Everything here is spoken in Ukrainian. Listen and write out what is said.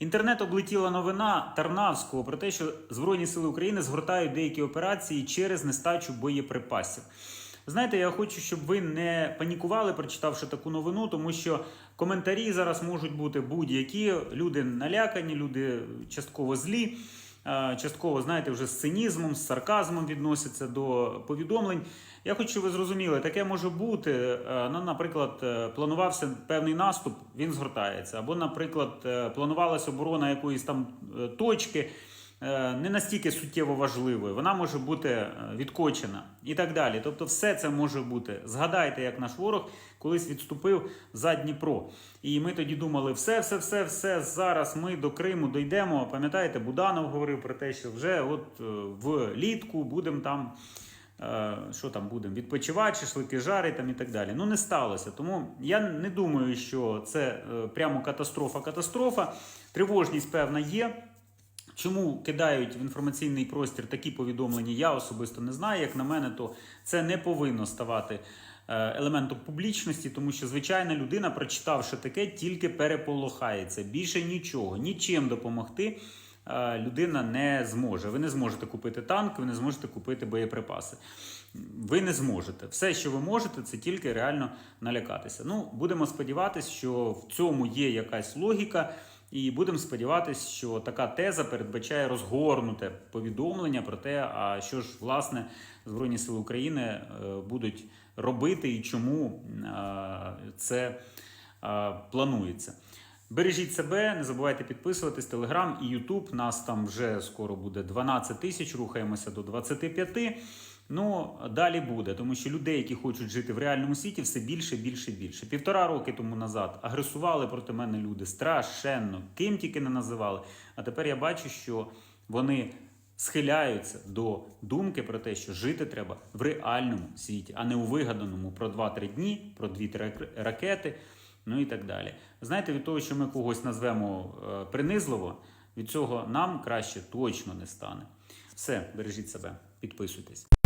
Інтернет облетіла новина Тарнавського про те, що Збройні сили України згортають деякі операції через нестачу боєприпасів. Знаєте, я хочу, щоб ви не панікували, прочитавши таку новину, тому що коментарі зараз можуть бути будь-які. Люди налякані, люди частково злі, частково, знаєте, вже з цинізмом, з сарказмом відносяться до повідомлень. Я хочу, щоб ви зрозуміли, таке може бути. Е, Ну, наприклад, е, планувався певний наступ, він згортається. Або, наприклад, е, планувалася оборона якоїсь там е, точки е, не настільки суттєво важливою, вона може бути е, відкочена і так далі. Тобто, все це може бути. Згадайте, як наш ворог колись відступив за Дніпро. І ми тоді думали, все, все, все, все, зараз ми до Криму дійдемо. Пам'ятаєте, Буданов говорив про те, що вже от е, влітку будемо там. Е, Що там будемо відпочивати, шашлики жарити там і так далі. Ну не сталося. Тому я не думаю, що це е, прямо катастрофа-катастрофа. Тривожність певна є. Чому кидають в інформаційний простір такі повідомлення, я особисто не знаю. Як на мене, то це не повинно ставати е, елементом публічності, тому що звичайна людина, прочитавши таке, тільки переполохається. Більше нічого, нічим допомогти е, людина не зможе. Ви не зможете купити танк, ви не зможете купити боєприпаси. Ви не зможете. Все, що ви можете, це тільки реально налякатися. Ну, будемо сподіватися, що в цьому є якась логіка. І будемо сподіватися, що така теза передбачає розгорнуте повідомлення про те, а що ж власне Збройні Сили України е, будуть робити і чому е, це е, планується. Бережіть себе, не забувайте підписуватись, Телеграм і Ютуб. Нас там вже скоро буде 12 тисяч, рухаємося до 25. Ну, далі буде, тому що людей, які хочуть жити в реальному світі, все більше, більше, більше. Півтора роки тому назад агресували проти мене люди страшенно, ким тільки не називали. А тепер я бачу, що вони схиляються до думки про те, що жити треба в реальному світі, а не у вигаданому про 2-3 дні, про 2-3 ракети, ну і так далі. Знаєте, від того, що ми когось назвемо е, принизливо, від цього нам краще точно не стане. Все, бережіть себе, підписуйтесь.